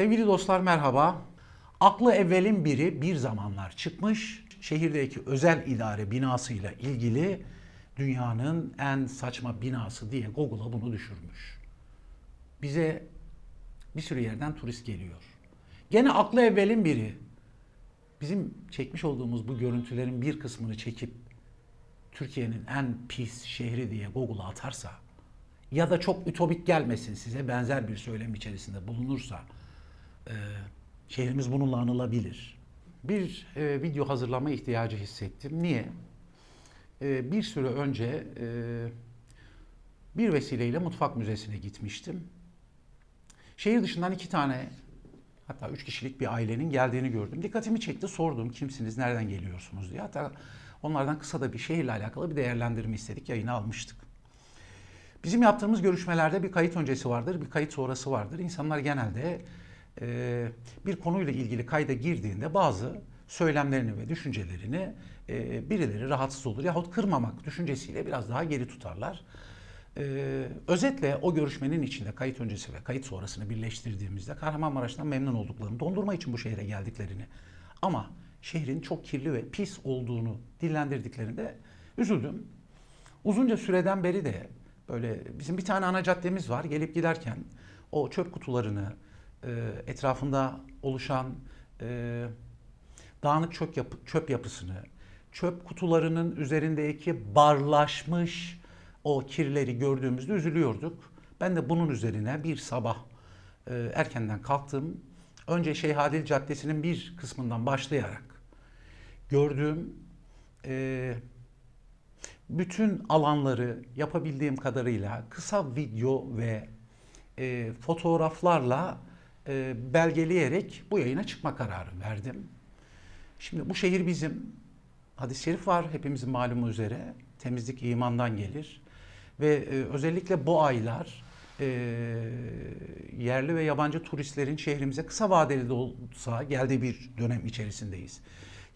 Sevgili dostlar merhaba. Aklı evvelin biri bir zamanlar çıkmış. Şehirdeki özel idare binasıyla ilgili dünyanın en saçma binası diye Google'a bunu düşürmüş. Bize bir sürü yerden turist geliyor. Gene aklı evvelin biri bizim çekmiş olduğumuz bu görüntülerin bir kısmını çekip Türkiye'nin en pis şehri diye Google'a atarsa ya da çok ütopik gelmesin size benzer bir söylem içerisinde bulunursa e, şehrimiz bununla anılabilir. Bir e, video hazırlama ihtiyacı hissettim. Niye? E, bir süre önce e, bir vesileyle mutfak müzesine gitmiştim. Şehir dışından iki tane hatta üç kişilik bir ailenin geldiğini gördüm. Dikkatimi çekti sordum kimsiniz nereden geliyorsunuz diye. Hatta onlardan kısa da bir şehirle alakalı bir değerlendirme istedik yayına almıştık. Bizim yaptığımız görüşmelerde bir kayıt öncesi vardır, bir kayıt sonrası vardır. İnsanlar genelde e, bir konuyla ilgili kayda girdiğinde bazı söylemlerini ve düşüncelerini e, birileri rahatsız olur yahut kırmamak düşüncesiyle biraz daha geri tutarlar. E, özetle o görüşmenin içinde kayıt öncesi ve kayıt sonrasını birleştirdiğimizde Kahramanmaraş'tan memnun olduklarını, dondurma için bu şehre geldiklerini ama şehrin çok kirli ve pis olduğunu dillendirdiklerinde üzüldüm. Uzunca süreden beri de böyle bizim bir tane ana caddemiz var. Gelip giderken o çöp kutularını, etrafında oluşan e, dağınık çöp, yapı, çöp yapısını, çöp kutularının üzerindeki barlaşmış o kirleri gördüğümüzde üzülüyorduk. Ben de bunun üzerine bir sabah e, erkenden kalktım. Önce Şeyhadil Caddesi'nin bir kısmından başlayarak gördüğüm e, bütün alanları yapabildiğim kadarıyla kısa video ve e, fotoğraflarla e, belgeleyerek bu yayına çıkma kararı verdim. Şimdi bu şehir bizim. Hadis-i şerif var hepimizin malumu üzere. Temizlik imandan gelir. Ve e, özellikle bu aylar e, yerli ve yabancı turistlerin şehrimize kısa vadeli de olsa geldiği bir dönem içerisindeyiz.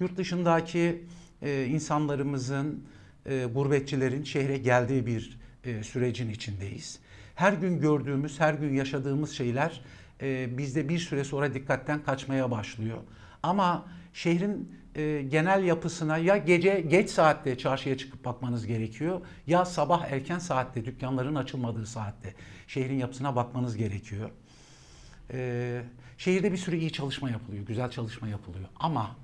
Yurt dışındaki e, insanlarımızın, e, gurbetçilerin şehre geldiği bir e, sürecin içindeyiz. Her gün gördüğümüz, her gün yaşadığımız şeyler e, bizde bir süre sonra dikkatten kaçmaya başlıyor. Ama şehrin e, genel yapısına ya gece geç saatte çarşıya çıkıp bakmanız gerekiyor ya sabah erken saatte dükkanların açılmadığı saatte şehrin yapısına bakmanız gerekiyor. E, şehirde bir sürü iyi çalışma yapılıyor, güzel çalışma yapılıyor ama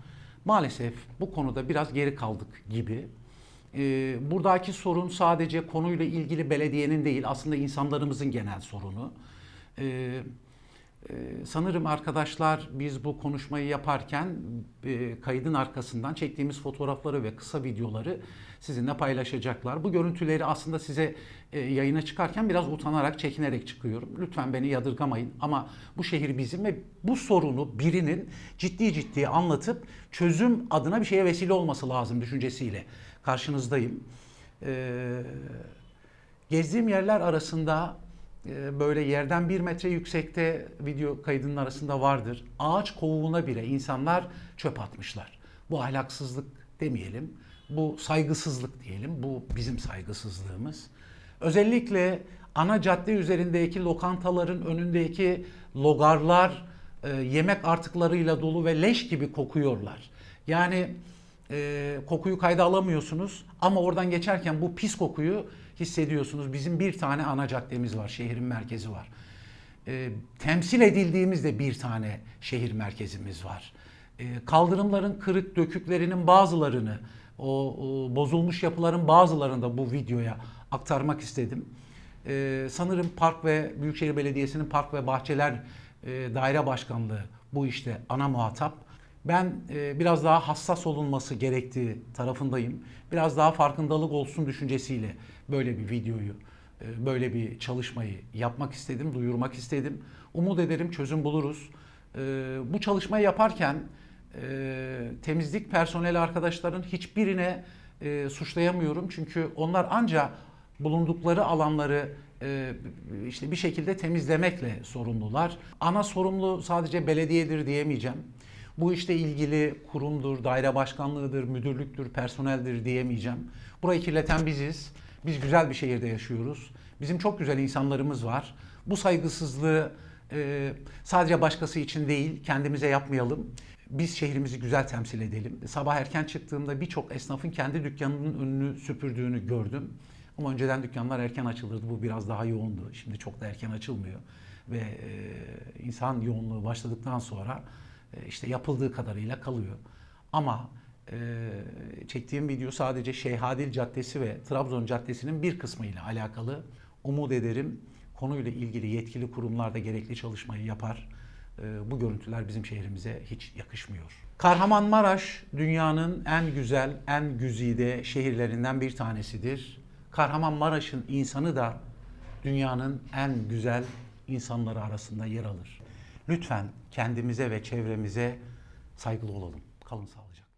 maalesef bu konuda biraz geri kaldık gibi. E, buradaki sorun sadece konuyla ilgili belediyenin değil aslında insanlarımızın genel sorunu. E, ee, sanırım arkadaşlar biz bu konuşmayı yaparken e, kaydın arkasından çektiğimiz fotoğrafları ve kısa videoları sizinle paylaşacaklar. Bu görüntüleri aslında size e, yayına çıkarken biraz utanarak, çekinerek çıkıyorum. Lütfen beni yadırgamayın ama bu şehir bizim ve bu sorunu birinin ciddi ciddi anlatıp çözüm adına bir şeye vesile olması lazım düşüncesiyle karşınızdayım. Ee, gezdiğim yerler arasında böyle yerden bir metre yüksekte video kaydının arasında vardır. Ağaç kovuğuna bile insanlar çöp atmışlar. Bu ahlaksızlık demeyelim, bu saygısızlık diyelim, bu bizim saygısızlığımız. Özellikle ana cadde üzerindeki lokantaların önündeki logarlar e, yemek artıklarıyla dolu ve leş gibi kokuyorlar. Yani e, kokuyu kayda alamıyorsunuz ama oradan geçerken bu pis kokuyu hissediyorsunuz. Bizim bir tane ana caddemiz var, şehrin merkezi var. E, temsil edildiğimizde bir tane şehir merkezimiz var. E, kaldırımların kırık döküklerinin bazılarını, o, o bozulmuş yapıların bazılarını da bu videoya aktarmak istedim. E, sanırım Park ve Büyükşehir Belediyesi'nin Park ve Bahçeler e, Daire Başkanlığı bu işte ana muhatap. Ben e, biraz daha hassas olunması gerektiği tarafındayım. Biraz daha farkındalık olsun düşüncesiyle böyle bir videoyu, e, böyle bir çalışmayı yapmak istedim, duyurmak istedim. Umut ederim çözüm buluruz. E, bu çalışmayı yaparken e, temizlik personeli arkadaşların hiçbirine suçlayamıyorum. Çünkü onlar ancak bulundukları alanları işte bir şekilde temizlemekle sorumlular. Ana sorumlu sadece belediyedir diyemeyeceğim. Bu işte ilgili kurumdur, daire başkanlığıdır, müdürlüktür, personeldir diyemeyeceğim. Burayı kirleten biziz. Biz güzel bir şehirde yaşıyoruz. Bizim çok güzel insanlarımız var. Bu saygısızlığı Ee, sadece başkası için değil, kendimize yapmayalım. Biz şehrimizi güzel temsil edelim. Sabah erken çıktığımda birçok esnafın kendi dükkanının önünü süpürdüğünü gördüm. Ama önceden dükkanlar erken açılırdı. Bu biraz daha yoğundu. Şimdi çok da erken açılmıyor. Ve e, insan yoğunluğu başladıktan sonra e, işte yapıldığı kadarıyla kalıyor. Ama e, çektiğim video sadece Şeyhadil Caddesi ve Trabzon Caddesi'nin bir kısmı ile alakalı. Umut ederim konuyla ilgili yetkili kurumlar da gerekli çalışmayı yapar. E, bu görüntüler bizim şehrimize hiç yakışmıyor. Kahramanmaraş dünyanın en güzel, en güzide şehirlerinden bir tanesidir. Kahramanmaraş'ın insanı da dünyanın en güzel insanları arasında yer alır. Lütfen kendimize ve çevremize saygılı olalım. Kalın sağlıcakla.